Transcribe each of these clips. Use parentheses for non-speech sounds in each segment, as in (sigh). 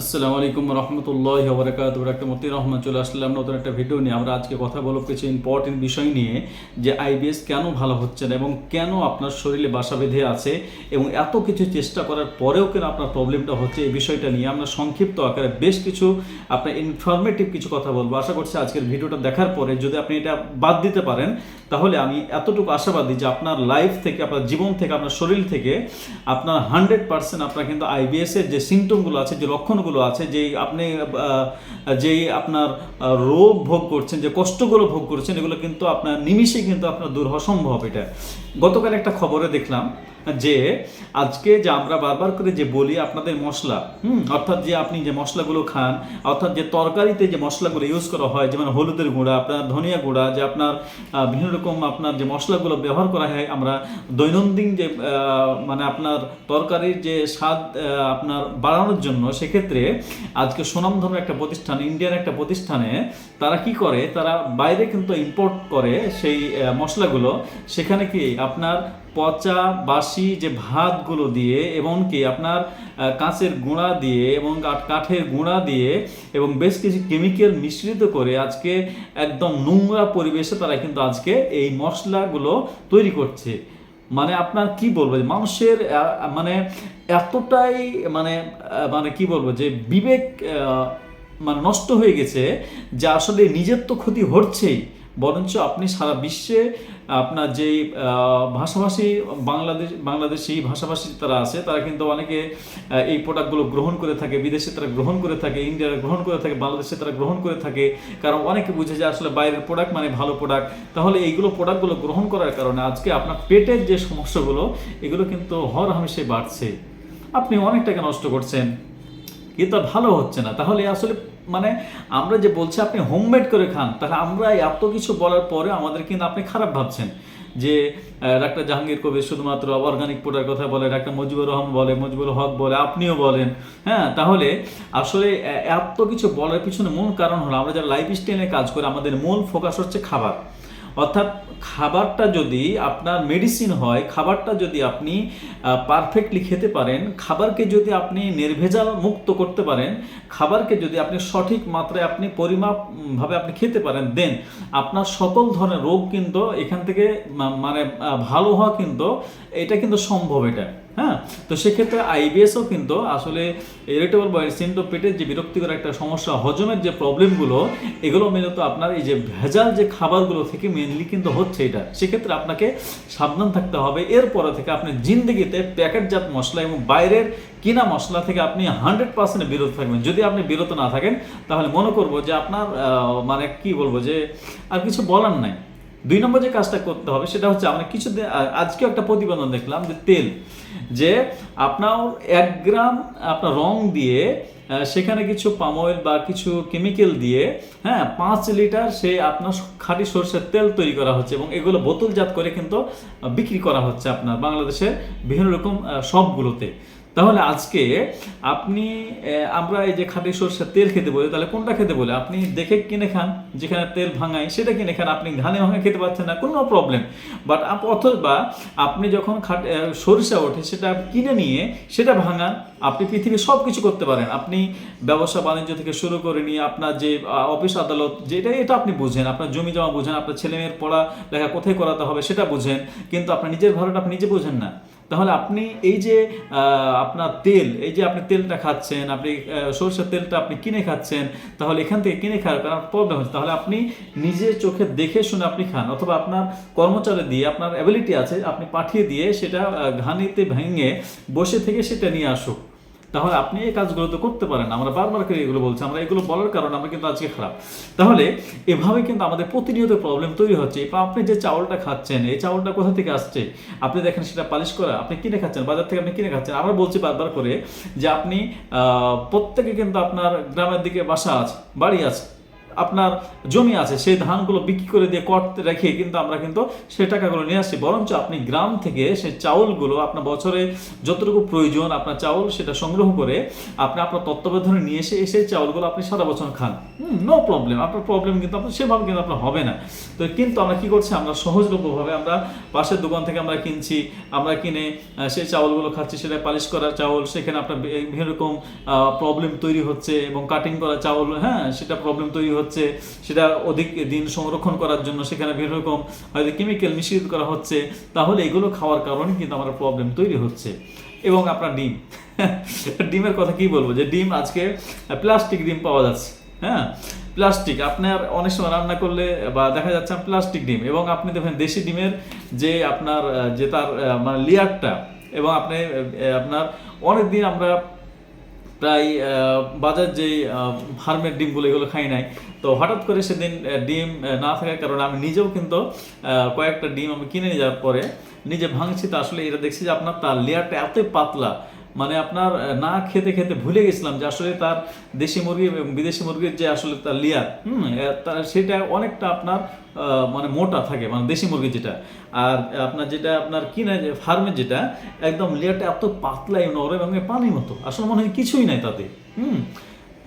আসসালামু আলাইকুম রহমতুল্লাহ বরকাত একটা মতি রহমান চলে আসলাম নতুন একটা ভিডিও নিয়ে। আমরা আজকে কথা বলব কিছু ইম্পর্টেন্ট বিষয় নিয়ে যে আইবিএস কেন ভালো হচ্ছে না এবং কেন আপনার শরীরে বাসা বেঁধে আছে এবং এত কিছু চেষ্টা করার পরেও কেন আপনার প্রবলেমটা হচ্ছে এই বিষয়টা নিয়ে। আমরা সংক্ষিপ্ত আকারে বেশ কিছু আপনার ইনফরমেটিভ কিছু কথা বলব। আশা করছি আজকের ভিডিওটা দেখার পরে যদি আপনি এটা বাদ দিতে পারেন, তাহলে আমি এতটুকু আশাবাদী যে আপনার লাইফ থেকে, আপনার জীবন থেকে, আপনার শরীর থেকে আপনার হান্ড্রেড পার্সেন্ট আপনার কিন্তু আইবিএস এর যে সিমটমগুলো আছে, যে লক্ষণগুলো আছে, যেই আপনি যেই আপনার রোগ ভোগ করছেন, যে কষ্টগুলো ভোগ করছেন, এগুলো কিন্তু আপনার নিমিষে কিন্তু আপনার দূর হওয়া সম্ভব এটা। গতকাল একটা খবরে দেখলাম যে, আজকে যে আমরা বারবার করে যে বলি আপনাদের মশলা, হুম, অর্থাৎ যে আপনি যে মশলাগুলো খান, অর্থাৎ যে তরকারিতে যে মশলাগুলো ইউজ করা হয়, যেমন হলুদের গুঁড়া, আপনার ধনিয়া গুঁড়া, যে আপনার বিভিন্ন রকম আপনার যে মশলাগুলো ব্যবহার করা হয়, আমরা দৈনন্দিন যে মানে আপনার তরকারির যে স্বাদ আপনার বাড়ানোর জন্য সেক্ষেত্রে আজকে সুনামধর্ম একটা প্রতিষ্ঠান ইন্ডিয়ান একটা প্রতিষ্ঠানে তারা কি করে? তারা বাইরে কিন্তু ইম্পোর্ট করে সেই মশলাগুলো। সেখানে কি আপনার পচা বাসি যে ভাতগুলো দিয়ে এবং কি আপনার কাঁচের গুঁড়া দিয়ে এবং কাঠের গুঁড়া দিয়ে এবং বেশ কিছু কেমিক্যাল মিশ্রিত করে আজকে একদম নোংরা পরিবেশে তারা কিন্তু আজকে এই মশলাগুলো তৈরি করছে। মানে আপনার কি বলব মানুষের মানে এতটাই মানে মানে কি বলব যে বিবেক মানে নষ্ট হয়ে গেছে যে আসলে নিজের তো ক্ষতি হচ্ছেই। বরঞ্চ আপনি সারা বিশ্বে আপনার যেই ভাষাভাষী বাংলাদেশ, বাংলাদেশি ভাষাভাষী তারা আছে, তারা কিন্তু অনেকে এই প্রোডাক্টগুলো গ্রহণ করে থাকে, বিদেশে তারা গ্রহণ করে থাকে ইন্ডিয়ার গ্রহণ করে থাকে, বাংলাদেশে তারা গ্রহণ করে থাকে। কারণ অনেকে বুঝে যে আসলে বাইরের প্রোডাক্ট মানে ভালো প্রোডাক্ট তাহলে এইগুলো প্রোডাক্টগুলো গ্রহণ করার কারণে আজকে আপনার পেটের যে সমস্যাগুলো, এগুলো কিন্তু হর হামেশাই বাড়ছে। আপনি অনেক টাকা নষ্ট করছেন, কিন্তু ভালো হচ্ছে না। তাহলে আসলে মানে আমরা যে বলছি আপনি হোমমেড করে খান, তাহলে আমরা এত কিছু বলার পরে আমাদের কিন্তু আপনি খারাপ ভাবছেন। যে ডাক্তার জাহাঙ্গীর কবির শুধুমাত্র অর্গানিক প্রোডাক্ট কথা বলে, ডাক্তার মজিবুর রহমান বলে, মজিবুর হক বলে, আপনিও বলেন হ্যাঁ? তাহলে আসলে এত কিছু বলার পিছনে মূল কারণ হলো আমরা যারা লাইফ স্টাইলে কাজ করি, আমাদের মূল ফোকাস হচ্ছে খাবার। অর্থাৎ খাবারটা যদি আপনার মেডিসিন হয়, খাবারটা যদি আপনি পারফেক্টলি খেতে পারেন, খাবারকে যদি আপনি নির্ভেজাল মুক্ত করতে পারেন, খাবারকে যদি আপনি সঠিক মাত্রায় আপনি পরিমাপভাবে আপনি খেতে পারেন দেন আপনার সকল ধরনের রোগ কিন্তু এখান থেকে মানে ভালো হওয়া কিন্তু, এটা কিন্তু সম্ভব এটা। হ্যাঁ? তো সেক্ষেত্রে আইবিএসও কিন্তু আসলে ইরিটেবল বয়েল সিন্ড্রোম পেটের যে বিরক্তিকর একটা সমস্যা, হজমের যে প্রবলেমগুলো এগুলো মূলত আপনার এই যে ভেজাল যে খাবারগুলো থেকে মেনলি কিন্তু হচ্ছে এটা। সেক্ষেত্রে আপনাকে সাবধান থাকতে হবে। এরপরে থেকে আপনি জিন্দগিতে প্যাকেটজাত মশলা এবং বাইরের কিনা মশলা থেকে আপনি হান্ড্রেড পার্সেন্ট বিরত থাকবেন। যদি আপনি বিরত না থাকেন, তাহলে মনে করব যে আপনার মানে কি বলব যে আর কিছু বলার নাই। দুই নম্বর যে কাজটা করতে হবে সেটা হচ্ছে আমরা কিছু আজকে একটা প্রতিবেদন দেখলাম যে তেল, যে আপনার এক গ্রাম আপনার রং দিয়ে সেখানে কিছু পাম অয়েল বা কিছু কেমিক্যাল দিয়ে হ্যাঁ পাঁচ লিটার সে আপনার খাঁটি সর্ষের তেল তৈরি করা হচ্ছে এবং এগুলো বোতলজাত করে কিন্তু বিক্রি করা হচ্ছে আপনার বাংলাদেশের বিভিন্ন রকম শপগুলোতে তাহলে আজকে আপনি আমরা এই যে খাঁটি সরষের তেল খেতে বলি, তাহলে কোনটা খেতে বলে? আপনি দেখে কিনে খান, যেখানে তেল ভাঙাই সেটা কিনে খান, আপনি ধানে ভাঙা খেতে পারছেন না, কোনো প্রবলেম বাট অথবা আপনি যখন খাট সরিষা ওঠে, সেটা কিনে নিয়ে সেটা ভাঙান, আপনি পৃথিবীর সব কিছু করতে পারেন। আপনি ব্যবসা বাণিজ্য থেকে শুরু করে নিয়ে আপনার যে অফিস আদালত যেটা এটা আপনি বুঝেন, আপনার জমি জমা বুঝেন, আপনার ছেলে মেয়ের পড়া লেখা কোথায় করাতে হবে সেটা বুঝেন, কিন্তু আপনার নিজের ভালোটা আপনি নিজে বুঝেন না। তাহলে আপনি এই যে আপনার তেল, এই যে আপনি তেলটা খাচ্ছেন, আপনি সরষের তেলটা আপনি কিনে খাচ্ছেন, তাহলে এখান থেকে কিনে খাওয়ার কারণ প্রবলেম হচ্ছে। তাহলে আপনি নিজের চোখে দেখে শুনে আপনি খান, অথবা আপনার কর্মচারী দিয়ে আপনার অ্যাবিলিটি আছে, আপনি পাঠিয়ে দিয়ে সেটা ঘানিতে ভেঙে বসে থেকে সেটা নিয়ে আসুক। তাহলে আপনি এই কাজগুলো তো করতে পারেন। আমরা বারবার করে এগুলো বলছি, আমরা এগুলো বলার কারণে আমরা কিন্তু আজকে খারাপ। তাহলে এভাবে কিন্তু আমাদের প্রতিনিয়ত প্রবলেম তৈরি হচ্ছে। এবার আপনি যে চাউলটা খাচ্ছেন, এই চাউলটা কোথা থেকে আসছে? আপনি দেখেন সেটা পালিশ করা, আপনি কিনে খাচ্ছেন, বাজার থেকে আপনি কিনে খাচ্ছেন। আমরা বলছি বারবার করে যে আপনি প্রত্যেকে কিন্তু আপনার গ্রামের দিকে বাসা আছে, বাড়ি আছে। আপনার জমি আছে, সেই ধানগুলো বিক্রি করে দিয়ে করতে রেখে কিন্তু আমরা কিন্তু সে টাকাগুলো নিয়ে আসছি বরঞ্চ আপনি গ্রাম থেকে সেই চাউলগুলো আপনার বছরে যতটুকু প্রয়োজন আপনার চাউল সেটা সংগ্রহ করে আপনি আপনার তত্ত্বাবধানে নিয়ে এসে এসে চাউলগুলো আপনি সারা বছর খান। নো প্রবলেম আপনার প্রবলেম কিন্তু আপনার, সেভাবে কিন্তু আপনার হবে না। তো কিন্তু আমরা কি করছি, আমরা সহজলভ্যভাবে আমরা পাশের দোকান থেকে আমরা কিনছি, আমরা কিনে সেই চাউলগুলো খাচ্ছি, সেটা পালিশ করা চাউল, সেখানে আপনার বিভিন্ন রকম প্রবলেম তৈরি হচ্ছে এবং কাটিং করা চাউল হ্যাঁ সেটা প্রবলেম তৈরি হচ্ছে। সেটা অধিক দিন সংরক্ষণ করার জন্য সেখানে বিভিন্ন রকম হয়তো কেমিক্যাল মিশ্রিত করা হচ্ছে, তাহলে এগুলো খাওয়ার কারণে কিন্তু আমার প্রবলেম তৈরি হচ্ছে। এবং আপনার ডিম। (laughs) ডিমের কথা কি বলব? যে ডিম আজকে প্লাস্টিক ডিম পাওয়া যাচ্ছে। হ্যাঁ? প্লাস্টিক আপনার অনেক সময় রান্না করলে বা দেখা যাচ্ছে প্লাস্টিক ডিম। এবং আপনি দেখবেন দেশি ডিমের যে আপনার, যে তার মানে লেয়ারটা, এবং আপনি আপনার অনেক দিন আমরা প্রায় বাজার যে ফার্মের ডিমগুলো এগুলো খাই নাই তো হঠাৎ করে সেদিন ডিম না থাকার কারণে আমি নিজেও কিন্তু কয়েকটা ডিম আমি কিনে যাওয়ার পরে নিজে ভাঙছি। তো আসলে এটা দেখছি যে আপনার তার লেয়ারটা এতই পাতলা মানে আপনার না খেতে খেতে ভুলে গেছিলাম যে আসলে তার দেশি মুরগি এবং বিদেশি মুরগির যে আসলে তার লেয়ার, হুম সেটা অনেকটা আপনার মানে মোটা থাকে মানে দেশি মুরগি যেটা। আর আপনার যেটা আপনার কিনে যে ফার্মে যেটা, একদম লেয়ারটা এত পাতলা নরম এবং পানির মতো, আসলে মনে হয় কিছুই নাই তাতে, হুম।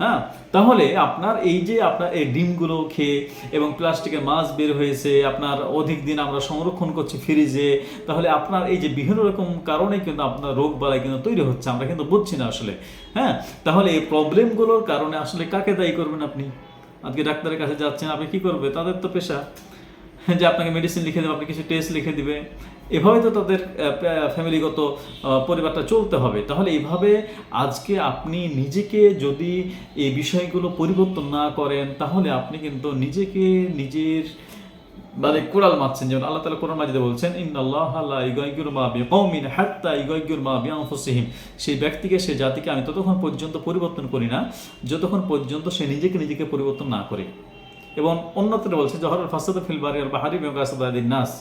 হ্যাঁ? তাহলে আপনার এই যে আপনার এই ডিমগুলো খেয়ে এবং প্লাস্টিকের মাছ বের হয়েছে, আপনার অধিক দিন আমরা সংরক্ষণ করছি ফ্রিজে, তাহলে আপনার এই যে বিভিন্ন রকম কারণে কিন্তু আপনার রোগ বালাই কিন্তু তৈরি হচ্ছে, আমরা কিন্তু বুঝছি না আসলে। হ্যাঁ? তাহলে এই প্রবলেমগুলোর কারণে আসলে কাকে দায়ী করবেন আপনি? আজকে ডাক্তারের কাছে যাচ্ছেন, আপনি কি করবে? তাদের তো পেশা। যে আপনাকে মেডিসিন লিখে দেবে, আপনি কিছু টেস্ট লিখে দিবে। এভাবে তো তাদের ফ্যামিলিগত পরিবারটা চলতে হবে। তাহলে এইভাবে আজকে আপনি নিজেকে যদি এই বিষয়গুলো পরিবর্তন না করেন, তাহলে আপনি কিন্তু নিজেকে নিজের মানে কোরআল মারছেন। যেমন আল্লাহ তালা কোরআন মাজিদে বলছেন, ইন্নাল্লাহ লা ইগাইয়ুর মা বিকৌমিন হাত্তা ইগাইয়ুর মা বিআনফুসিহিম। সেই ব্যক্তিকে, সেই জাতিকে আমি ততক্ষণ পর্যন্ত পরিবর্তন করি না, যতক্ষণ পর্যন্ত সে নিজেকে নিজেকে পরিবর্তন না করে। এবং অন্যত্র বলছে জহরের ফাসাদ ফিলবারি আর বাহারি মেগাসাদিন নাস।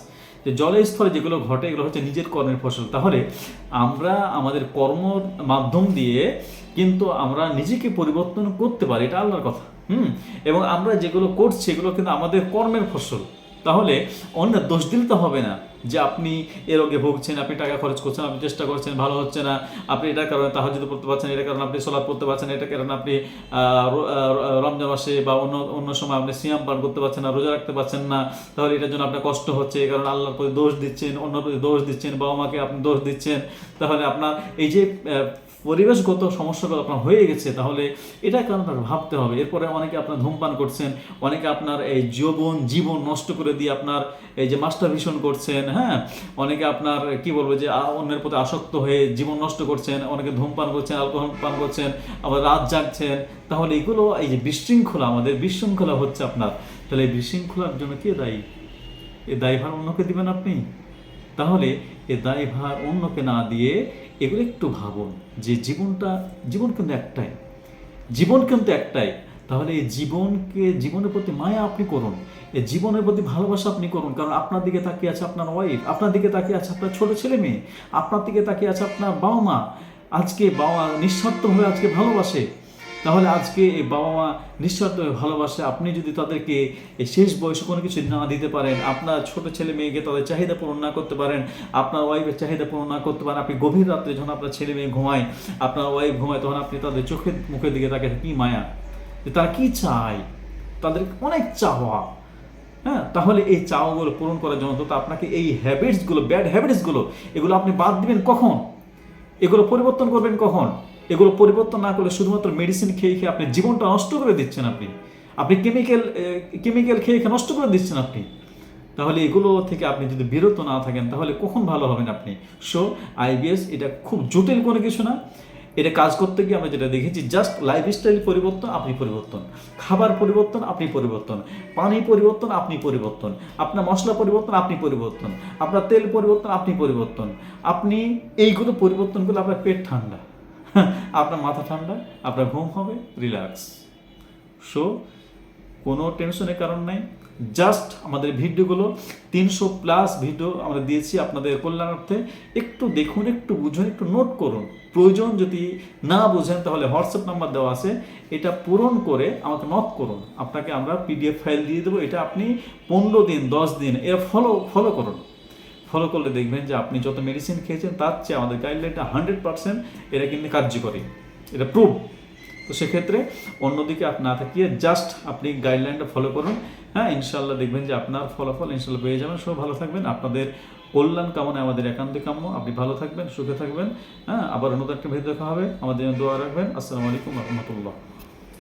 যে জলের স্থলে যেগুলো ঘটে, এগুলো হচ্ছে নিজের কর্মের ফসল। তাহলে আমরা আমাদের কর্ম মাধ্যম দিয়ে কিন্তু আমরা নিজেকে পরিবর্তন করতে পারি, এটা আল্লাহর কথা। হুম? এবং আমরা যেগুলো করছি, এগুলো কিন্তু আমাদের কর্মের ফসল। তাহলে অন্য দোষ দিলে তো হবে না। যে আপনি এ রোগে ভুগছেন, আপনি টাকা খরচ করছেন, আপনি চেষ্টা করছেন, ভালো হচ্ছে না, আপনি এটার কারণে তাহাজুদ পড়তে পারছেন এটার কারণে আপনি সলাপ করতে পারছেন এটার কারণে আপনি রমজান মাসে বা অন্য অন্য সময় আপনি সিয়াম পান করতে পারছেন না, রোজা রাখতে পারছেন না, তাহলে এটার জন্য আপনার কষ্ট হচ্ছে এই কারণে আল্লাহর প্রতি দোষ দিচ্ছেন অন্য প্রতি দোষ দিচ্ছেন বাবা মাকে আপনি দোষ দিচ্ছেন, তাহলে আপনার এই যে পরিবেশগত সমস্যাগুলো আপনার হয়ে গেছে, তাহলে এটা কারণ আপনার ভাবতে হবে? এরপরে অনেকে আপনার ধূমপান করছেন, অনেকে আপনার এই যৌবন, জীবন নষ্ট করে দিয়ে আপনার এই যে মাস্টার ভীষণ করছেন হ্যাঁ? অনেকে আপনার, কি বলব যে অন্যের প্রতি আসক্ত হয়ে জীবন নষ্ট করছেন, অনেকে ধূমপান করছেন অ্যালকোহল পান করছেন, আবার রাত জাগছেন। তাহলে এগুলো এই যে বিশৃঙ্খলা, আমাদের বিশৃঙ্খলা হচ্ছে আপনার। তাহলে এই বিশৃঙ্খলার জন্য কে দায়ী? এ দায়ভার অন্যকে দিবেন আপনি? তাহলে এ দায়ভার অন্যকে না দিয়ে এগুলো একটু ভাবুন যে জীবনটা, জীবন কিন্তু একটাই। জীবন কিন্তু একটাই। তাহলে এই জীবনকে, জীবনের প্রতি মায়া আপনি করুন। এই জীবনের প্রতি ভালোবাসা আপনি করুন। কারণ আপনার দিকে তাকিয়ে আছে আপনার ওয়াইফ আপনার দিকে তাকিয়ে আছে আপনার ছোটো ছেলে মেয়ে, আপনার দিকে তাকিয়ে আছে আপনার বাবা মা। আজকে বাবা নিঃস্বার্থভাবে আজকে ভালোবাসে। তাহলে আজকে এই বাবা মা নিঃস্বার্থভাবে ভালোবাসে। আপনি যদি তাদেরকে এই শেষ বয়সে কোনো কিছু না দিতে পারেন, আপনার ছোট ছেলে মেয়েকে তাদের চাহিদা পূরণ না করতে পারেন, আপনার ওয়াইফের চাহিদা পূরণ না করতে পারেন, আপনি গভীর রাত্রে যখন আপনার ছেলে মেয়ে ঘুমায়, আপনার ওয়াইফ ঘুমায়, তখন আপনি তাদের চোখের মুখের দিকে তাকে কি মায়া? যে তারা কি চায়? তাদের অনেক চাওয়া। হ্যাঁ তাহলে এই চাওয়াগুলো পূরণ করার জন্য তো আপনাকে এই হ্যাবিটসগুলো ব্যাড হ্যাবিটসগুলো এগুলো আপনি বাদ দিবেন কখন? এগুলো পরিবর্তন করবেন কখন? এগুলো পরিবর্তন না করলে শুধুমাত্র মেডিসিন খেয়ে খেয়ে আপনি জীবনটা নষ্ট করে দিচ্ছেন আপনি। আপনি কেমিক্যাল কেমিক্যাল খেয়ে খেয়ে নষ্ট করে দিচ্ছেন আপনি। তাহলে এগুলো থেকে আপনি যদি বিরত না থাকেন, তাহলে কখন ভালো হবেন আপনি? সো আইবিএস এটা খুব জটিল কোনো কিছু না। এটা কাজ করতে গিয়ে আমরা যেটা দেখেছি জাস্ট লাইফস্টাইল পরিবর্তন, আপনি পরিবর্তন। খাবার পরিবর্তন, আপনি পরিবর্তন। পানি পরিবর্তন, আপনি পরিবর্তন। আপনার মশলা পরিবর্তন, আপনি পরিবর্তন। আপনার তেল পরিবর্তন, আপনি পরিবর্তন। আপনি এইগুলো পরিবর্তন করলে আপনার পেট ঠান্ডা। (laughs) আপনার মাথা ঠান্ডা, আপনার ঘুম হবে রিল্যাক্স সো কোনো টেনশনের কারণ নাই। জাস্ট আমাদের ভিডিওগুলো, তিনশো প্লাস ভিডিও আমরা দিয়েছি আপনাদের কল্যাণার্থে। একটু দেখুন, একটু বুঝুন, একটু নোট করুন। প্রয়োজন যদি না বুঝেন, তাহলে হোয়াটসঅ্যাপ নাম্বার দেওয়া আছে। এটা পূরণ করে আমাকে নক করুন। আপনাকে আমরা পিডিএফ ফাইল দিয়ে দেবো। এটা আপনি পনেরো দিন, দশ দিন, এরা ফলো ফলো করুন। ফলো করলে দেখবেন যে আপনি যত মেডিসিন খেয়েছেন, তার চেয়ে আমাদের গাইডলাইনটা হান্ড্রেড পার্সেন্ট এটা কিন্তু কার্যকরী এটা প্রুভ তো সেক্ষেত্রে অন্যদিকে আপনি না থাকিয়ে জাস্ট আপনি গাইডলাইনটা ফলো করুন। হ্যাঁ ইনশাল্লাহ দেখবেন যে আপনার ফলাফল ইনশাল্লাহ পেয়ে যাবেন। সব ভালো থাকবেন। আপনাদের কল্যাণ কামনায় আমাদের একান্ত কাম্য আপনি ভালো থাকবেন, সুখে থাকবেন। হ্যাঁ আবার নতুন একটা ভিডিও দেখা হবে। আমাদের দোয়া রাখবেন। আসসালামু আলাইকুম রহমতুল্লাহ।